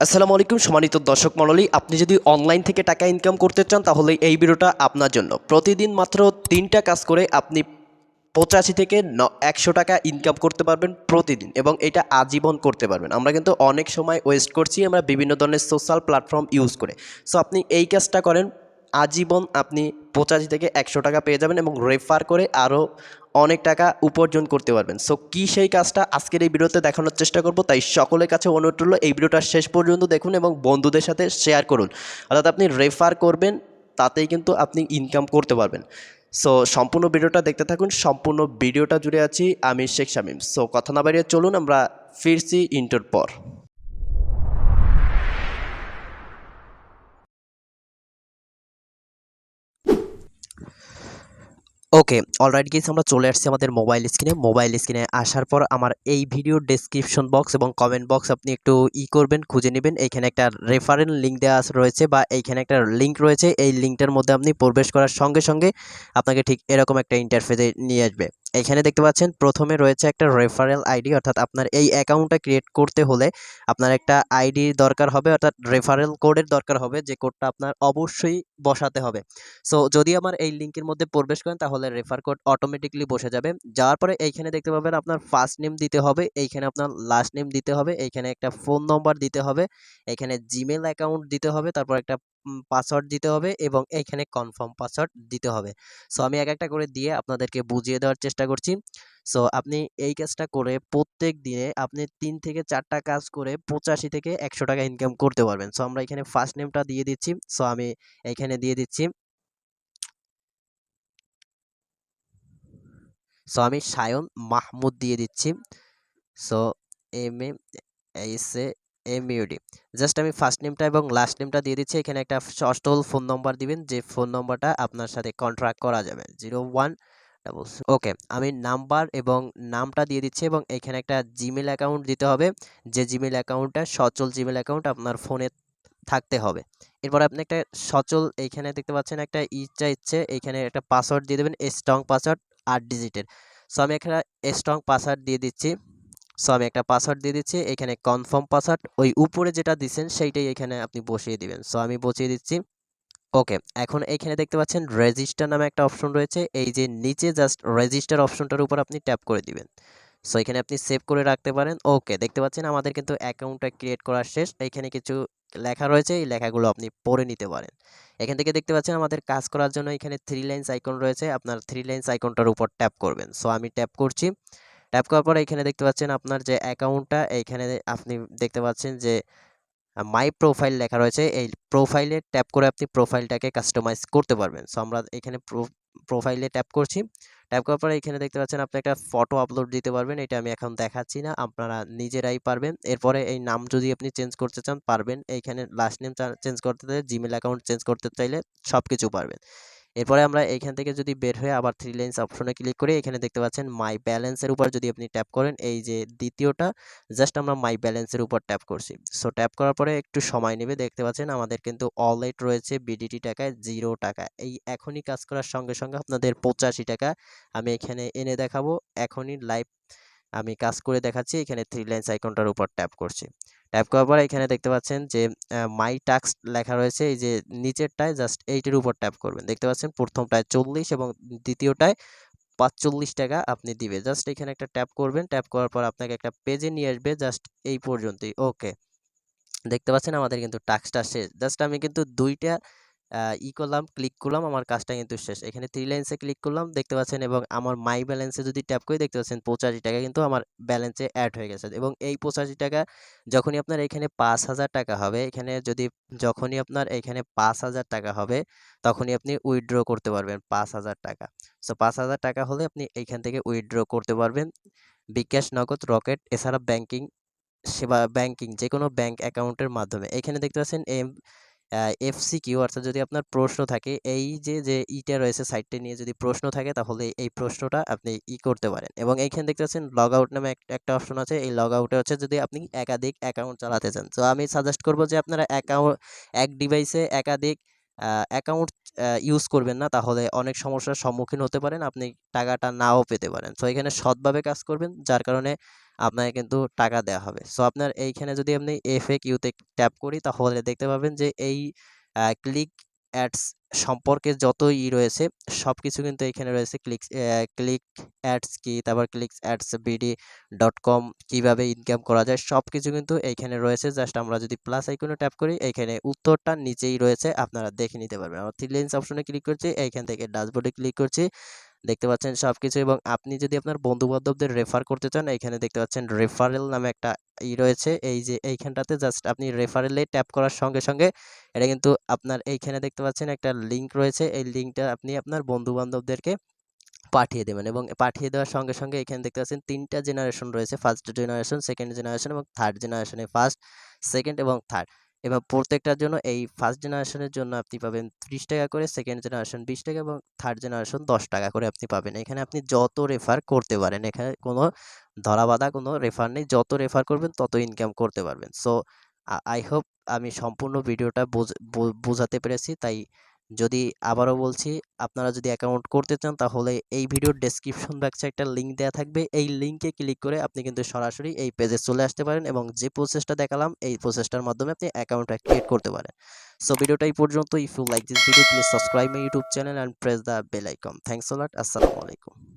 আসসালামু আলাইকুম সম্মানিত দর্শক মণ্ডলী, আপনি যদি অনলাইন থেকে টাকা ইনকাম করতে চান, তাহলে এই ভিডিওটা আপনার জন্য। প্রতিদিন মাত্র তিনটা কাজ করে আপনি পঁচাশি থেকে ন, একশো টাকা ইনকাম করতে পারবেন প্রতিদিন এবং এটা আজীবন করতে পারবেন। আমরা কিন্তু অনেক সময় ওয়েস্ট করছি, আমরা বিভিন্ন ধরনের সোশ্যাল প্ল্যাটফর্ম ইউজ করে। সো আপনি এই কাজটা করেন, আজীবন আপনি পঁচাশি থেকে একশো টাকা পেয়ে যাবেন এবং রেফার করে আরও অনেক টাকা উপার্জন করতে পারবেন। সো কী সেই কাজটা আজকের এই ভিডিওতে দেখানোর চেষ্টা করব, তাই সকলের কাছে অনুরোধ রইল, এই ভিডিওটা শেষ পর্যন্ত দেখুন এবং বন্ধুদের সাথে শেয়ার করুন। অর্থাৎ আপনি রেফার করবেন, তাতেই কিন্তু আপনি ইনকাম করতে পারবেন। সো সম্পূর্ণ ভিডিওটা দেখতে থাকুন, সম্পূর্ণ ভিডিওটা জুড়ে আছি আমি শেখ শামিম। সো কথা না বাড়িয়ে চলুন, আমরা ফিরছি ইন্টোর পর। ওকে অলরাইট গেস আমরা চলে আসছি আমাদের মোবাইল স্ক্রিনে মোবাইল স্ক্রিনে আসার পর আমার এই ভিডিও ডেসক্রিপশন বক্স এবং কমেন্ট বক্স আপনি একটু ই করবেন, খুঁজে নেবেন। এইখানে একটা রেফারেল লিঙ্ক দেওয়া রয়েছে বা এইখানে একটা লিঙ্ক রয়েছে। এই লিঙ্কটার মধ্যে আপনি প্রবেশ করার সঙ্গে সঙ্গে আপনাকে ঠিক এরকম একটা ইন্টারফেসে নিয়ে আসবে। এখানে দেখতে পাচ্ছেন, প্রথমে রয়েছে একটা রেফারেল আইডি অর্থাৎ আপনার এই অ্যাকাউন্টটা ক্রিয়েট করতে হলে আপনার একটা আইডি দরকার হবে, অর্থাৎ রেফারেল কোডের দরকার হবে, যে কোডটা আপনার অবশ্যই বসাতে হবে। সো যদি আমার এই লিঙ্কের মধ্যে প্রবেশ করেন, তাহলে রেফার কোড অটোমেটিকলি বসে যাবে। যাওয়ার পরে এইখানে দেখতে পাবেন আপনার ফার্স্ট নেম দিতে হবে, এইখানে আপনার লাস্ট নেম দিতে হবে, এইখানে একটা ফোন নম্বর দিতে হবে এখানে জিমেল অ্যাকাউন্ট দিতে হবে, তারপর একটা পাসওয়ার্ড দিতে হবে এবং এইখানে কনফার্ম পাসওয়ার্ড দিতে হবে। সো আমি এক একটা করে দিয়ে আপনাদেরকে বুঝিয়ে দেওয়ার চেষ্টা করছি। সো আপনি এই কাজটা করে প্রত্যেক দিনে আপনি তিন থেকে চারটা কাজ করে পঁচাশি থেকে একশো টাকা ইনকাম করতে পারবেন। সো আমরা এখানে ফার্স্ট নেমটা দিয়ে দিচ্ছি। সো আমি এইখানে দিয়ে দিচ্ছি। সো আমি সায়ন মাহমুদ দিয়ে দিচ্ছি। So M A S A M U D just আমি ফার্স্ট নেমটা এবং লাস্ট নেমটা দিয়ে দিচ্ছি। এখানে একটা অষ্টল ফোন নম্বর দিবেন। যে ফোন নম্বরটা আপনার সাথে কন্ট্রাক্ট করা যাবে। জিরো ওয়ান ডাবল ওকে আমি নাম্বার এবং নামটা দিয়ে দিচ্ছি এবং এখানে একটা জিমেল অ্যাকাউন্ট দিতে হবে। যে জিমেল অ্যাকাউন্টটা সচল জিমেল অ্যাকাউন্ট আপনার ফোনে থাকতে হবে। এরপর আপনি একটা সচল এইখানে দেখতে পাচ্ছেন একটা ইচ্ছা ইচ্ছে এইখানে একটা পাসওয়ার্ড দিয়ে দেবেন স্ট্রং পাসওয়ার্ড আট ডিজিটের সো আমি এখানে স্ট্রং পাসওয়ার্ড দিয়ে দিচ্ছি। সো আমি একটা পাসওয়ার্ড দিয়ে দিচ্ছি, এখানে কনফার্ম পাসওয়ার্ড ওই উপরে যেটা দিচ্ছেন সেইটাই এখানে আপনি বসিয়ে দিবেন। সো আমি বসিয়ে দিচ্ছি ওকে এখন এখানে দেখতে পাচ্ছেন রেজিস্টার নামে একটা অপশন রয়েছে, এই যে নিচে জাস্ট রেজিস্টার অপশনটার উপর আপনি ট্যাপ করে দিবেন। সো এখানে আপনি সেভ করে রাখতে পারেন ওকে দেখতে পাচ্ছেন আমাদের কিন্তু অ্যাকাউন্টটা ক্রিয়েট করা শেষ, এখানে কিছু লেখা রয়েছে, এই লেখাগুলো আপনি পড়ে নিতে পারেন। এখান থেকে দেখতে পাচ্ছেন আমাদের কাজ করার জন্য এখানে থ্রি লাইন্স আইকন রয়েছে, আপনার থ্রি লাইন্স আইকনটার উপর ট্যাপ করবেন। সো আমি ট্যাপ করছি ট্যাপ করার পরে এখানে দেখতে পাচ্ছেন আপনার যে অ্যাকাউন্টটা এইখানে আপনি দেখতে পাচ্ছেন যে মাই প্রোফাইল লেখা রয়েছে। এই প্রোফাইলে ট্যাপ করে আপনি প্রোফাইলটাকে কাস্টমাইজ করতে পারবেন। সো আমরা এখানে প্রোফাইলে ট্যাপ করছি। ট্যাপ করার পরে এখানে দেখতে পাচ্ছেন আপনি একটা ফটো আপলোড দিতে পারবেন। এটা আমি এখন দেখাচ্ছি না, আপনারা নিজেরাই পারবেন। এরপরে এই নাম যদি আপনি চেঞ্জ করতে চান, পারবেন। এইখানে লাস্ট নেম চেঞ্জ করতে চাইলে জিমেল অ্যাকাউন্ট চেঞ্জ করতে চাইলে সব কিছু পারবেন। এরপরে আমরা এখান থেকে যদি বের হয়ে আবার থ্রি লাইন্স অপশনে ক্লিক করে, এখানে দেখতে পাচ্ছেন মাই ব্যালেন্সের উপর যদি আপনি ট্যাপ করেন, এই যে দ্বিতীয়টা জাস্ট আমরা মাই ব্যালেন্সের উপর ট্যাপ করছি। সো ট্যাপ করার পরে একটু সময় নেবে, দেখতে পাচ্ছেন আমাদের কিন্তু অলরেট রয়েছে বিডিটি টাকায় জিরো টাকা। এই এখনই কাজ করার সঙ্গে সঙ্গে আপনাদের পঁচাশি টাকা আমি এখানে এনে দেখাবো। এখনই লাইভ আমি কাজ করে দেখাচ্ছি, এখানে থ্রি লাইন্স আইকনটার উপর ট্যাপ করছি। ট্যাপ করার পর এখানে দেখতে পাচ্ছেন যে মাই টাক্স লেখা রয়েছে। এই যে নিচেরটায় জাস্ট এইটির উপর ট্যাপ করবেন। দেখতে পাচ্ছেন প্রথমটায় চল্লিশ এবং দ্বিতীয়টায় পাঁচচল্লিশ টাকা আপনি দিবে। জাস্ট এখানে একটা ট্যাপ করবেন। ট্যাপ করার পর আপনাকে একটা পেজে নিয়ে আসবে জাস্ট এই পর্যন্তই। ওকে দেখতে পাচ্ছেন আমাদের কিন্তু টাস্কটা শেষ। জাস্ট আমি কিন্তু দুইটা ই করলাম ক্লিক করলাম, আমার কাজটা কিন্তু শেষ। এখানে থ্রি লাইন্সে ক্লিক করলাম, দেখতে পাচ্ছেন এবং আমার মাই ব্যালেন্সে যদি ট্যাপ করি, দেখতে পাচ্ছেন পঁচাশি টাকা কিন্তু আমার ব্যালেন্সে অ্যাড হয়ে গেছে। এবং এই পঁচাশি টাকা যখনই আপনার এখানে পাঁচ হাজার টাকা হবে, এখানে যদি যখনই আপনার এখানে পাঁচ হাজার টাকা হবে, তখনই আপনি উইথড্র করতে পারবেন পাঁচ হাজার টাকা। সো পাঁচ হাজার টাকা হলে আপনি এইখান থেকে উইথড্র করতে পারবেন। বিকাশ নগদ, রকেট, এছাড়া ব্যাংকিং সেবা ব্যাংকিং যে কোনো ব্যাংক অ্যাকাউন্টের মাধ্যমে। এখানে দেখতে পাচ্ছেন এম এফসি কিউ অর্থাৎ যদি আপনার প্রশ্ন থাকে, এই যে যে ইটা রয়েছে সাইটটা নিয়ে যদি প্রশ্ন থাকে, তাহলে এই প্রশ্নটা আপনি ই করতে পারেন। এবং এইখানে দেখতে পাচ্ছেন লগ আউট নামে একটা অপশন আছে। এই লগ আউটে হচ্ছে যদি আপনি একাধিক অ্যাকাউন্ট চালাতে চান। তো আমি সাজেস্ট করব যে আপনারা অ্যাকাউন্ট এক ডিভাইসে একাধিক অ্যাকাউন্ট ইউজ করবেন না। তাহলে অনেক সমস্যার সম্মুখীন হতে পারেন। আপনি টাকাটা নাও পেতে পারেন। তো এখানে সৎভাবে কাজ করবেন, যার কারণে আপনাকে কিন্তু টাকা দেওয়া হবে। সো আপনার এইখানে যদি আপনি এফ এ কিউতে ট্যাপ করি, তাহলে দেখতে পাবেন যে এই ক্লিক অ্যাডস সম্পর্কে যত ই রয়েছে সব কিছু কিন্তু এখানে রয়েছে। ক্লিক ক্লিক অ্যাডস কি, তারপর clicks ads BD dot com কীভাবে ইনকাম করা যায় সব কিছু কিন্তু এইখানে রয়েছে। জাস্ট আমরা যদি প্লাস আইকনে ট্যাপ করি এইখানে উত্তরটা নিচেই রয়েছে, আপনারা দেখে নিতে পারবেন। আমরা থ্রি লেন্স অপশনে ক্লিক করছি, এইখান থেকে ড্যাশবোর্ডে ক্লিক করছি। দেখতে পাচ্ছেন সব কিছু এবং আপনি যদি আপনার বন্ধু বান্ধবদের রেফার করতে চান, এখানে দেখতে পাচ্ছেন রেফারেল নামে একটা ই রয়েছে। এই যে এইখানটাতে জাস্ট আপনি রেফারেলে ট্যাপ করার সঙ্গে সঙ্গে এটা কিন্তু আপনার এইখানে দেখতে পাচ্ছেন একটা লিঙ্ক রয়েছে। এই লিঙ্কটা আপনি আপনার বন্ধু বান্ধবদেরকে পাঠিয়ে দেবেন এবং পাঠিয়ে দেওয়ার সঙ্গে সঙ্গে এখানে দেখতে পাচ্ছেন তিনটা জেনারেশন রয়েছে। ফার্স্ট জেনারেশন সেকেন্ড জেনারেশন এবং থার্ড জেনারেশনে ফার্স্ট সেকেন্ড এবং থার্ড এবং প্রত্যেকটার জন্য এই ফার্স্ট জেনারেশনের জন্য আপনি পাবেন ত্রিশ টাকা করে সেকেন্ড জেনারেশন বিশ টাকা এবং থার্ড জেনারেশন দশ টাকা করে আপনি পাবেন। এখানে আপনি যত রেফার করতে পারেন, এখানে কোনো ধরাবাধা কোনো রেফার নেই। যত রেফার করবেন, তত ইনকাম করতে পারবেন। সো আই হোপ আমি সম্পূর্ণ ভিডিওটা বোঝাতে পেরেছি। তাই যদি আবারও বলছি, আপনারা যদি অ্যাকাউন্ট করতে চান, তাহলে এই ভিডিওর ডেসক্রিপশন বক্সে একটা লিঙ্ক দেওয়া থাকবে। এই লিঙ্কে ক্লিক করে আপনি কিন্তু সরাসরি এই পেজে চলে আসতে পারেন এবং যে প্রসেসটা দেখালাম, এই প্রসেসটার মাধ্যমে আপনি অ্যাকাউন্টটা ক্রিয়েট করতে পারেন। সো ভিডিওটা এই পর্যন্ত if you like this video please subscribe my YouTube channel and press the bell icon thanks lot আসসালামু আলাইকুম